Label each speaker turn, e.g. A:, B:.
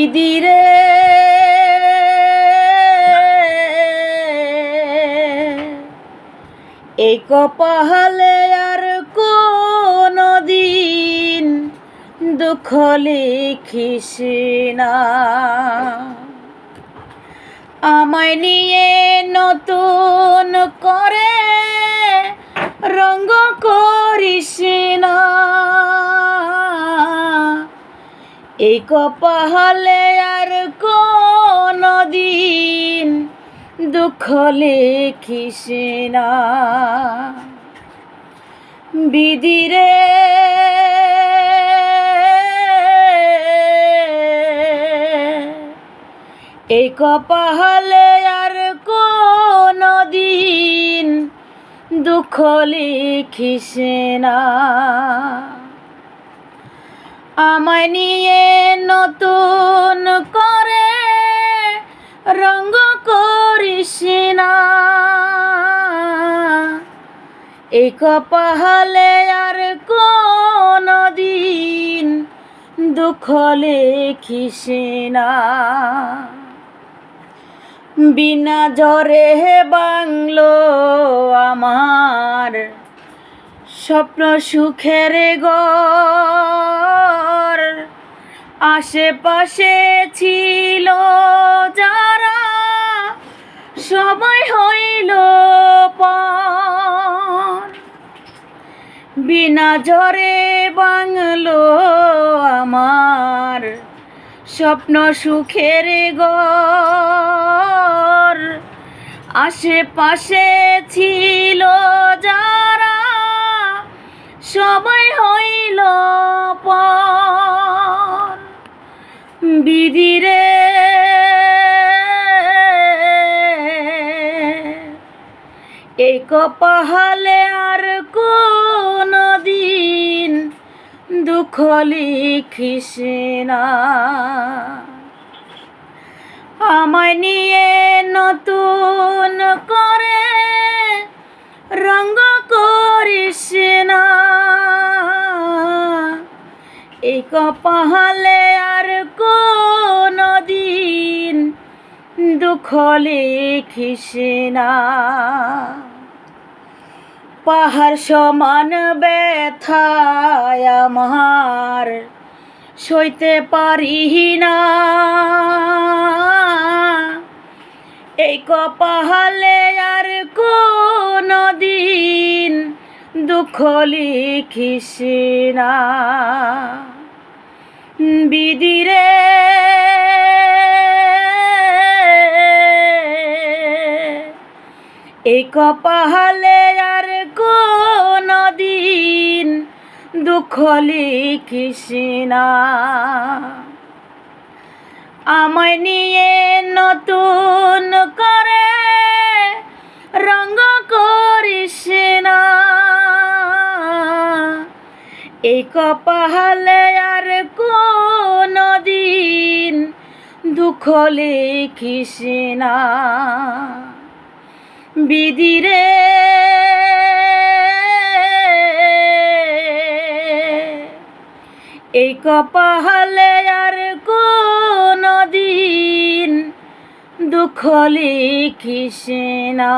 A: দিদিরে। এই কপালে আর কোন দিন দুঃখ লিখিস না। আমায় নিয়ে নতুন করে এই কপালে আর কোন দিন দুঃখ লিখিস না। বিদিরে এই কপালে আর কোন দিন দুঃখ লিখিস না। আমায় নিয়ে নতুন করে রঙ্গ করিস না। এই কপালে আর কোন দিন দুঃখ লিখিস না। বিনা জ্বরে বাংলো আমার স্বপ্ন সুখের গর আশেপাশে ছিল যারা সবাই হইল বিনা জ্বরে বাংলো আমার স্বপ্ন সুখের গর আশেপাশে ছিল যারা সবাই হইল পর। বিধিরে এই কপালে আর কোন দিন দুঃখ লিখিস না। আমায় নিয়ে নতুন করে রঙ্গ করিস না। এই কপালে আর কোন দিন দুঃখ লিখিস না। পাহাড় সমান ব্যথায় আমার সইতে পারি না। এই কপালে আর কোন দিন দুঃখ লিখিস না। বিদিরে। এই কপালে আর কোন দিন দুঃখ লিখিস না। আমায় নিয়ে নতুন এই কপালে আর কোন দিন দুঃখ লিখিস না। বিদিরে এই কপালে আর কোন দিন দুঃখ লিখিস না।